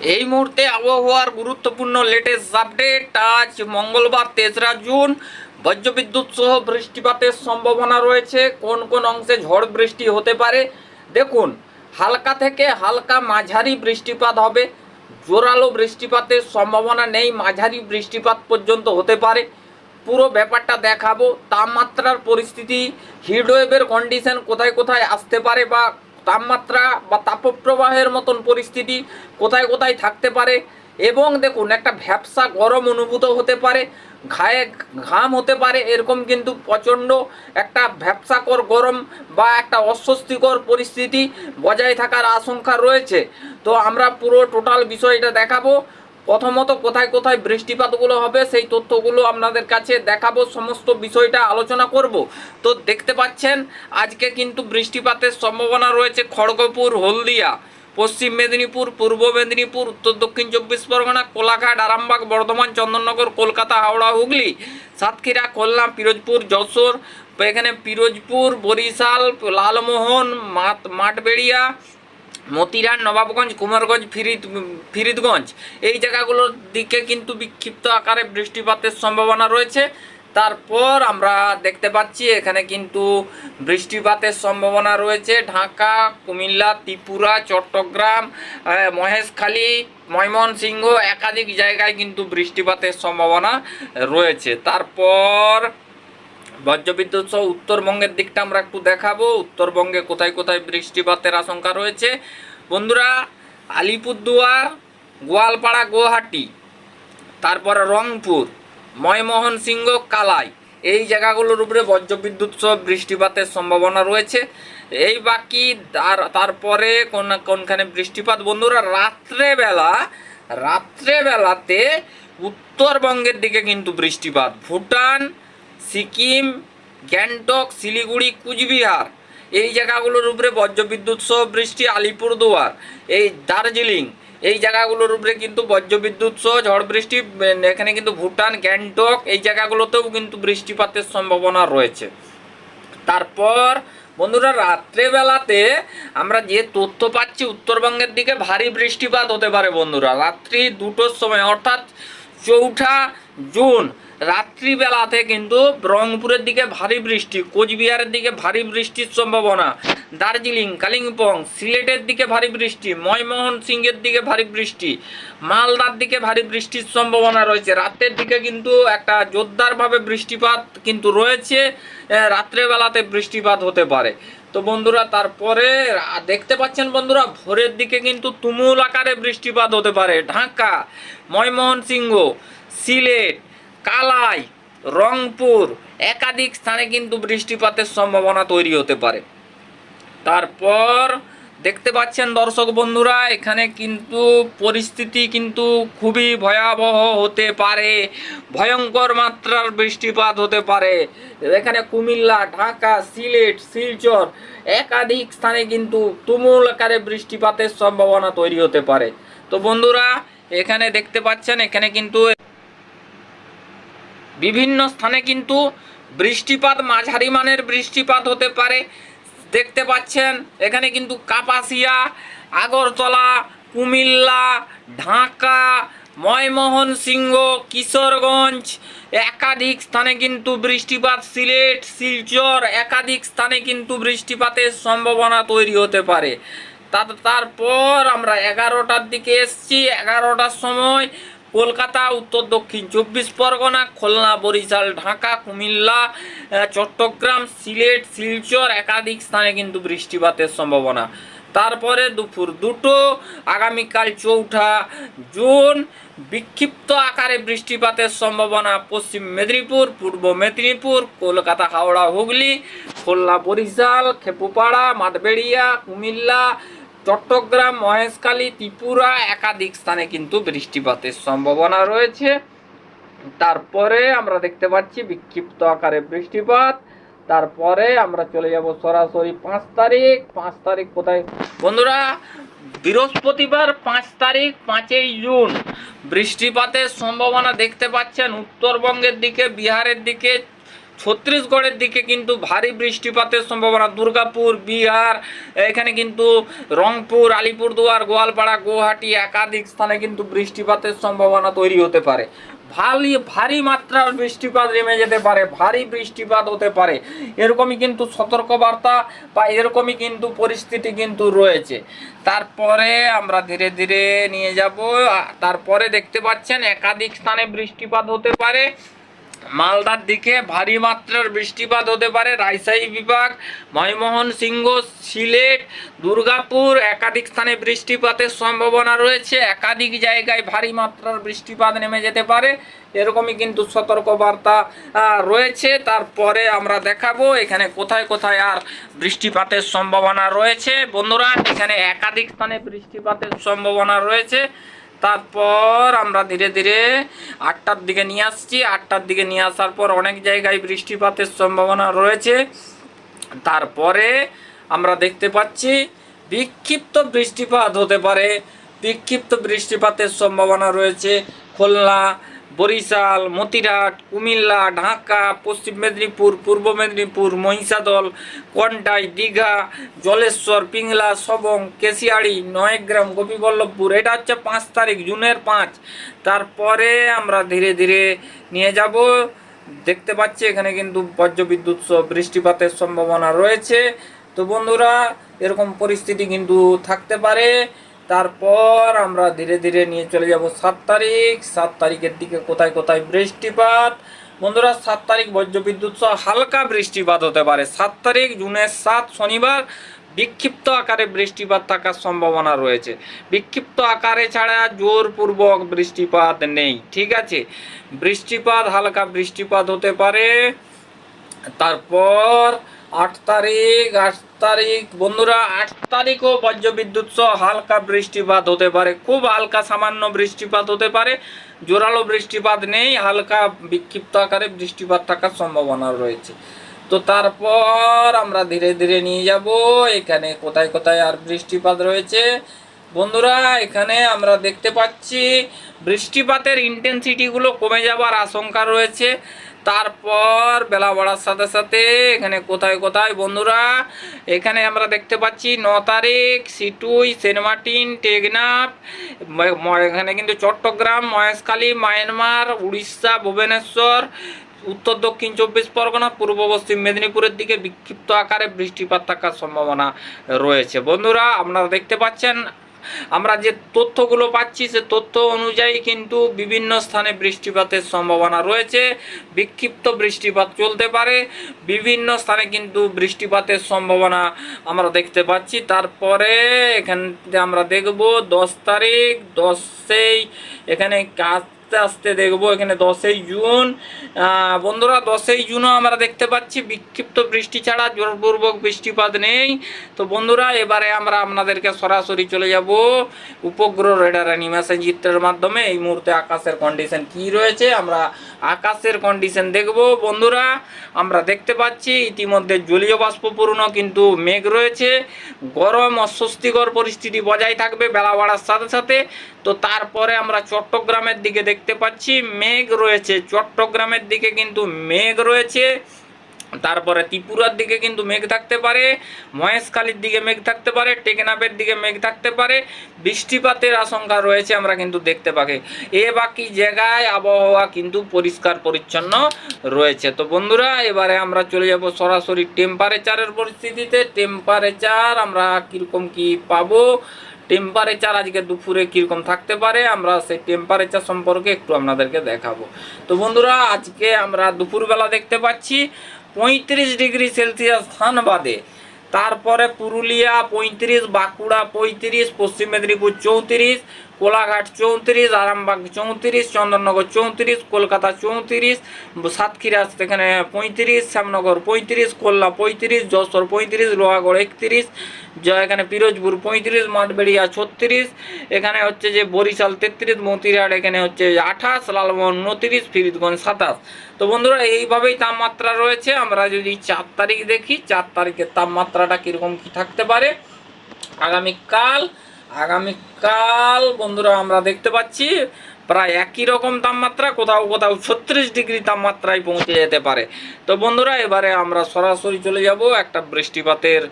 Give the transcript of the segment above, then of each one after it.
এই মুহূর্তে আবহাওয়ার গুরুত্বপূর্ণ লেটেস্ট আপডেট আজ মঙ্গলবার তেসরা জুন। বজ্রবিদ্যুৎ সহ বৃষ্টিপাতের সম্ভাবনা রয়েছে। কোন কোন অংশে ঝড় বৃষ্টি হতে পারে? দেখুন, হালকা থেকে হালকা মাঝারি বৃষ্টিপাত হবে। জোরালো বৃষ্টিপাতের সম্ভাবনা নেই। মাঝারি বৃষ্টিপাত পর্যন্ত হতে পারে। পুরো ব্যাপারটা দেখাবো। তাপমাত্রার পরিস্থিতি হিটওয়েভের কন্ডিশন কোথায় কোথায় আসতে পারে বা তাপমাত্রা বা তাপপ্রবাহের মতন পরিস্থিতি কোথায় কোথায় থাকতে পারে? এবং দেখুন, একটা ভ্যাপসা গরম অনুভূত হতে পারে, ঘায়ে ঘাম হতে পারে, এরকম কিন্তু প্রচণ্ড একটা ভ্যাপসাকর গরম বা একটা অস্বস্তিকর পরিস্থিতি বজায় থাকার আশঙ্কা রয়েছে। তো আমরা পুরো টোটাল বিষয়টা দেখাবো। প্রথমত কোথায় কোথায় বৃষ্টিপাতগুলো হবে, সেই তথ্যগুলো আপনাদের কাছে দেখাবো, সমস্ত বিষয়টা আলোচনা করব। তো দেখতে পাচ্ছেন, আজকে কিন্তু বৃষ্টিপাতের সম্ভাবনা রয়েছে খড়গপুর, হলদিয়া, পশ্চিম মেদিনীপুর, পূর্ব মেদিনীপুর, উত্তর দক্ষিণ চব্বিশ পরগনা, কোলাঘাট, আরামবাগ, বর্ধমান, চন্দননগর, কলকাতা, হাওড়া, হুগলি, সাতক্ষীরা, খুলনা, পিরোজপুর, যশোর, এখানে পিরোজপুর, বরিশাল, লালমোহন, মাত মাঠবেড়িয়া মতিরান নবাবগঞ্জ, কুমারগঞ্জ, ফিরিদ ফিরিদগঞ্জ। এই জায়গাগুলোর দিকে কিন্তু বিক্ষিপ্ত আকারে বৃষ্টিপাতের সম্ভাবনা রয়েছে। তারপর আমরা দেখতে পাচ্ছি, এখানে কিন্তু বৃষ্টিপাতের সম্ভাবনা রয়েছে। ঢাকা, কুমিল্লা, ত্রিপুরা, চট্টগ্রাম মহেশখালী, ময়মনসিংহ একাধিক জায়গায় কিন্তু বৃষ্টিপাতের সম্ভাবনা রয়েছে। তারপর বজ্রবিদ্যুৎ সহ উত্তরবঙ্গের দিকটা আমরা একটু দেখাবো। উত্তরবঙ্গে কোথায় কোথায় বৃষ্টিপাতের আশঙ্কা রয়েছে? বন্ধুরা, আলিপুরদুয়ার, গোয়ালপাড়া, গুয়াহাটি, তারপরে রংপুর, ময়মোহন সিংহ, কালাই, এই জায়গাগুলোর উপরে বজ্রবিদ্যুৎ সহ বৃষ্টিপাতের সম্ভাবনা রয়েছে। এই বাকি, তার, তারপরে কোন, কোনখানে বৃষ্টিপাত? বন্ধুরা, রাত্রেবেলা, রাত্রেবেলাতে উত্তরবঙ্গের দিকে কিন্তু বৃষ্টিপাত। ভুটান সিকিম, গ্যাংটক, শিলিগুড়ি, কুচবিহার। এই জায়গাগুলোর উপরে বজ্রবিদ্যুৎ সহ বৃষ্টি, আলিপুরদুয়ার, এই দার্জিলিং। এই জায়গাগুলোর উপরে কিন্তু বজ্রবিদ্যুৎ সহ ঝড় বৃষ্টি এখানে কিন্তু ভুটান, গ্যাংটক, এই জায়গাগুলোতেও কিন্তু বৃষ্টিপাতের সম্ভাবনা রয়েছে। তারপর, বন্ধুরা, রাত্রেবেলাতে আমরা যে তথ্য পাচ্ছি উত্তরবঙ্গের দিকে, ভারী বৃষ্টিপাত হতে পারে, বন্ধুরা। রাত্রি দুটোর সময়, অর্থাৎ চৌঠা জুন রাত্রিবেলাতে কিন্তু রংপুরের দিকে ভারী বৃষ্টি, কোচবিহারের দিকে ভারী বৃষ্টির সম্ভাবনা, দার্জিলিং, কালিম্পং, সিলেটের দিকে ভারী বৃষ্টি ময়মোহন সিংহের দিকে ভারী বৃষ্টি, মালদার দিকে ভারী বৃষ্টির সম্ভাবনা রয়েছে। রাতের দিকে কিন্তু একটা জোরদারভাবে বৃষ্টিপাত কিন্তু রয়েছে রাত্রেবেলাতে বৃষ্টিপাত হতে পারে। তো বন্ধুরা, তারপরে দেখতে পাচ্ছেন বন্ধুরা, ভোরের দিকে কিন্তু তুমুল আকারে বৃষ্টিপাত হতে পারে। ঢাকা ময়মোহন সিংহ সিলেট কালাই, রংপুর, একাধিক স্থানে কিন্তু বৃষ্টিপাতের সম্ভাবনা তৈরি হতে পারে। তারপর দেখতে পাচ্ছেন দর্শক বন্ধুরা, এখানে কিন্তু পরিস্থিতি কিন্তু খুবই ভয়াবহ হতে পারে, ভয়ঙ্কর মাত্রার বৃষ্টিপাত হতে পারে। এখানে কুমিল্লা, ঢাকা, সিলেট, শিলচর একাধিক স্থানে কিন্তু তুমুল আকারে বৃষ্টিপাতের সম্ভাবনা তৈরি হতে পারে। তো বন্ধুরা, এখানে দেখতে পাচ্ছেন, এখানে কিন্তু বিভিন্ন স্থানে কিন্তু বৃষ্টিপাত, মাঝারি মানের বৃষ্টিপাত হতে পারে। দেখতে পাচ্ছেন, এখানে কিন্তু কাপাসিয়া, আগরতলা, কুমিল্লা, ঢাকা, ময়মোহন সিংহ, কিশোরগঞ্জ, একাধিক স্থানে কিন্তু বৃষ্টিপাত, সিলেট, শিলচর একাধিক স্থানে কিন্তু বৃষ্টিপাতের সম্ভাবনা তৈরি হতে পারে। তার তারপর আমরা এগারোটার দিকে এসছি। এগারোটার সময় কলকাতা, উত্তর, দক্ষিণ, চব্বিশ পরগনা, খুলনা, বরিশাল, ঢাকা, কুমিল্লা চট্টগ্রাম, সিলেট, শিলচর একাধিক স্থানে কিন্তু বৃষ্টিপাতের সম্ভাবনা। তারপরে দুপুর দুটো, আগামীকাল চৌঠা জুন, বিক্ষিপ্ত আকারে বৃষ্টিপাতের সম্ভাবনা পশ্চিম মেদিনীপুর, পূর্ব মেদিনীপুর, কলকাতা, হাওড়া, হুগলি, খুলনা, বরিশাল, খেপুপাড়া, মাঠবেড়িয়া, কুমিল্লা চট্টগ্রাম, মহেশখালী, ত্রিপুরা একাধিক স্থানে কিন্তু বৃষ্টিপাতের সম্ভাবনা রয়েছে। তারপরে আমরা দেখতে পাচ্ছি বিক্ষিপ্ত আকারে বৃষ্টিপাত। তারপরে আমরা চলে যাব সরাসরি পাঁচ তারিখ। পাঁচ তারিখ কোথায়? বন্ধুরা, বৃহস্পতিবার পাঁচ তারিখ, পাঁচই জুন। বৃষ্টিপাতের সম্ভাবনা দেখতে পাচ্ছেন উত্তরবঙ্গের দিকে, বিহারের দিকে ছত্তিশগড়ের দিকে কিন্তু ভারী বৃষ্টিপাতের সম্ভাবনা। দুর্গাপুর, বিহার, এখানে কিন্তু রংপুর, আলিপুরদুয়ার, গোয়ালপাড়া, গুয়াহাটি একাধিক স্থানে কিন্তু বৃষ্টিপাতের সম্ভাবনা তৈরি হতে পারে। ভারী ভারী মাত্রার বৃষ্টিপাত নেমে যেতে পারে, ভারী বৃষ্টিপাত হতে পারে। এরকমই কিন্তু সতর্কবার্তা বা এরকমই কিন্তু পরিস্থিতি কিন্তু রয়েছে। তারপরে আমরা ধীরে ধীরে নিয়ে যাব। তারপরে দেখতে পাচ্ছেন একাধিক স্থানে বৃষ্টিপাত হতে পারে। মালদার দিকে ভারী মাত্রার বৃষ্টিপাত হতে পারে। রাজশাহী বিভাগ ময়মোহন সিংহ সিলেট, দুর্গাপুর একাধিক স্থানে বৃষ্টিপাতের সম্ভাবনা রয়েছে। একাধিক জায়গায় ভারী মাত্রার বৃষ্টিপাত নেমে যেতে পারে। এরকমই কিন্তু সতর্কবার্তা রয়েছে। তারপরে আমরা দেখাবো এখানে কোথায় কোথায় আর বৃষ্টিপাতের সম্ভাবনা রয়েছে। বন্ধুরা, এখানে একাধিক স্থানে বৃষ্টিপাতের সম্ভাবনা রয়েছে। তারপর আমরা ধীরে ধীরে আটটার দিকে নিয়ে আসছি। আটটার দিকে নিয়ে আসার পর অনেক জায়গায় বৃষ্টিপাতের সম্ভাবনা রয়েছে। তারপরে আমরা দেখতে পাচ্ছি বিক্ষিপ্ত বৃষ্টিপাত হতে পারে। বিক্ষিপ্ত বৃষ্টিপাতের সম্ভাবনা রয়েছে খুলনা বরিশাল, মতিরাট, কুমিল্লা, ঢাকা, পশ্চিম মেদিনীপুর, পূর্ব মেদিনীপুর, মহিষাদল, কন্টাই, দীঘা, জলেশ্বর, পিংলা, সবং, কেশিয়াড়ি, নয়গ্রাম, গোপীবল্লভপুর। এটা হচ্ছে পাঁচ তারিখ, জুনের পাঁচ। তারপরে আমরা ধীরে ধীরে নিয়ে যাব। দেখতে পাচ্ছি, এখানে কিন্তু বজ্রবিদ্যুৎ সহ বৃষ্টিপাতের সম্ভাবনা রয়েছে। তো বন্ধুরা, এরকম পরিস্থিতি কিন্তু থাকতে পারে। তারপর আমরা ধীরে ধীরে নিয়ে চলে যাব সাত তারিখ। সাত তারিখের দিকে কোথায় কোথায় বৃষ্টিপাত? বন্ধুরা, সাত তারিখ বজ্রবিদ্যুৎ সহ হালকা বৃষ্টিপাত হতে পারে। সাত তারিখ, জুনের সাত, শনিবার বিক্ষিপ্ত আকারে বৃষ্টিপাত থাকার সম্ভাবনা রয়েছে। বিক্ষিপ্ত আকারে ছাড়া জোরপূর্বক বৃষ্টিপাত নেই, ঠিক আছে? বৃষ্টিপাত, হালকা বৃষ্টিপাত হতে পারে। তারপর আট তারিখ আট তারিখ। বন্ধুরা, আট তারিখও বজ্রবিদ্যুৎ সহ হালকা বৃষ্টিপাত হতে পারে। খুব হালকা সামান্য বৃষ্টিপাত হতে পারে। জোরালো বৃষ্টিপাত নেই, হালকা বিক্ষিপ্ত আকারে বৃষ্টিপাত থাকার সম্ভাবনা রয়েছে। তো তারপর আমরা ধীরে ধীরে নিয়ে যাব। এখানে কোথায় কোথায় আর বৃষ্টিপাত রয়েছে? বন্ধুরা, এখানে আমরা দেখতে পাচ্ছি বৃষ্টিপাতের ইন্টেন্সিটিগুলো কমে যাবার আশঙ্কা রয়েছে। তারপর বেলা বাড়ার সাথে সাথে এখানে কোথায় কোথায় বন্ধুরা? এখানে আমরা দেখতে পাচ্ছি ন তারিখ, সিটুই, সেন্ট মার্টিন, টেকনাফ এখানে কিন্তু চট্টগ্রাম, মহেশখালী, মায়ানমার, উড়িষ্যা, ভুবনেশ্বর, উত্তর, দক্ষিণ চব্বিশ পরগনা, পূর্ব, পশ্চিম মেদিনীপুরের দিকে বিক্ষিপ্ত আকারে বৃষ্টিপাত থাকার সম্ভাবনা রয়েছে। বন্ধুরা, আপনারা দেখতে পাচ্ছেন আমরা যে তথ্যগুলো পাচ্ছি, সে তথ্য অনুযায়ী কিন্তু বিভিন্ন স্থানে বৃষ্টিপাতের সম্ভাবনা রয়েছে। বিক্ষিপ্ত বৃষ্টিপাত চলতে পারে। বিভিন্ন স্থানে কিন্তু বৃষ্টিপাতের সম্ভাবনা আমরা দেখতে পাচ্ছি। তারপরে এখান আমরা দেখব দশ তারিখ, দশেই এখানে আস্তে আস্তে দেখব এখানে দশই জুন। বন্ধুরা, দশই জুনও আমরা দেখতে পাচ্ছি। বিক্ষিপ্ত বৃষ্টি ছাড়া জোরপূর্বক বৃষ্টিপাত নেই। তো বন্ধুরা, এবারে আমরা আপনাদেরকে সরাসরি চলে যাব উপগ্রহ রেডার অ্যানিমেশন চিত্রের মাধ্যমে। এই মুহূর্তে আকাশের কন্ডিশন কি রয়েছে, আমরা আকাশের কন্ডিশন দেখব। বন্ধুরা, আমরা দেখতে পাচ্ছি, ইতিমধ্যে জলীয় বাষ্পপূর্ণ কিন্তু মেঘ রয়েছে। গরম, অস্বস্তিকর পরিস্থিতি বজায় থাকবে বেলা বাড়ার সাথে সাথে। তো তারপরে আমরা চট্টগ্রামের দিকে দেখতে পাচ্ছি, মেঘ রয়েছে। চট্টগ্রামের দিকে কিন্তু মেঘ রয়েছে। তারপরে ত্রিপুরার দিকে কিন্তু মেঘ থাকতে পারে, মহেশখালীর দিকে মেঘ থাকতে পারে, টেকনাফের দিকে মেঘ থাকতে পারে। বৃষ্টিপাতের আশঙ্কা রয়েছে আমরা কিন্তু দেখতে পাই এ বাকি জায়গায় আবহাওয়া কিন্তু পরিষ্কার পরিচ্ছন্ন রয়েছে। তো বন্ধুরা, এবারে আমরা চলে যাব সরাসরি টেম্পারেচারের পরিস্থিতিতে। টেম্পারেচার আমরা কীরকম কি পাবো? টেম্পারেচার আজকে দুপুরে কীরকম থাকতে পারে, আমরা সেই টেম্পারেচার সম্পর্কে একটু আপনাদেরকে দেখাবো। তো বন্ধুরা, আজকে আমরা দুপুরবেলা দেখতে পাচ্ছি পঁয়ত্রিশ ডিগ্রি সেলসিয়াস স্থান বাদে। তারপরে পুরুলিয়া পঁয়ত্রিশ, বাঁকুড়া পঁয়ত্রিশ, পশ্চিম মেদিনীপুর চৌত্রিশ কোলাঘাট চৌত্রিশ, আরামবাগ চৌত্রিশ, চন্দননগর চৌত্রিশ, কলকাতা চৌত্রিশ, সাতক্ষীরা এখানে পঁয়ত্রিশ, শ্যামনগর পঁয়ত্রিশ কোল্লা পঁয়ত্রিশ, যশোর পঁয়ত্রিশ, লোহাগড় একত্রিশ, যা এখানে পিরোজপুর পঁয়ত্রিশ, মাঠবেড়িয়া ছত্রিশ, এখানে হচ্ছে যে বরিশাল তেত্রিশ মতিরাট এখানে হচ্ছে আঠাশ, লালমোহন উনত্রিশ ফিরিদগঞ্জ সাতাশ। তো বন্ধুরা, এইভাবেই তাপমাত্রা রয়েছে। আমরা যদি চার তারিখ দেখি, চার তারিখের তাপমাত্রাটা কীরকম কী থাকতে পারে? আগামীকাল আগামীকাল, বন্ধুরা, আমরা দেখতে পাচ্ছি প্রায় একই রকম তাপমাত্রা, কোথাও কোথাও ছত্রিশ ডিগ্রি তাপমাত্রায় পৌঁছে যেতে পারে। তো বন্ধুরা, এবারে আমরা সরাসরি চলে যাব একটা বৃষ্টিপাতের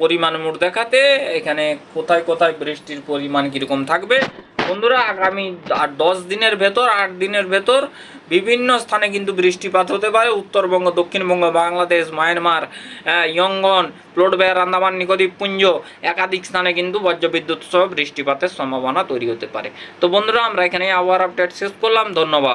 পরিমাণ মোট দেখাতে। এখানে কোথায় কোথায় বৃষ্টির পরিমাণ কীরকম থাকবে বন্ধুরা, আগামী আর দশ দিনের ভেতর, আট দিনের ভেতর বিভিন্ন স্থানে কিন্তু বৃষ্টিপাত হতে পারে। উত্তরবঙ্গ, দক্ষিণবঙ্গ, বাংলাদেশ, মায়ানমার ইয়ঙ্গন প্লোটবেয়ার, আন্দামান নিকদ্বীপ পুঞ্জ একাধিক স্থানে কিন্তু বজ্রবিদ্যুৎ সহ বৃষ্টিপাতের সম্ভাবনা তৈরি হতে পারে। তো বন্ধুরা, আমরা এখানে আবহাওয়ার আপডেট শেষ করলাম। ধন্যবাদ।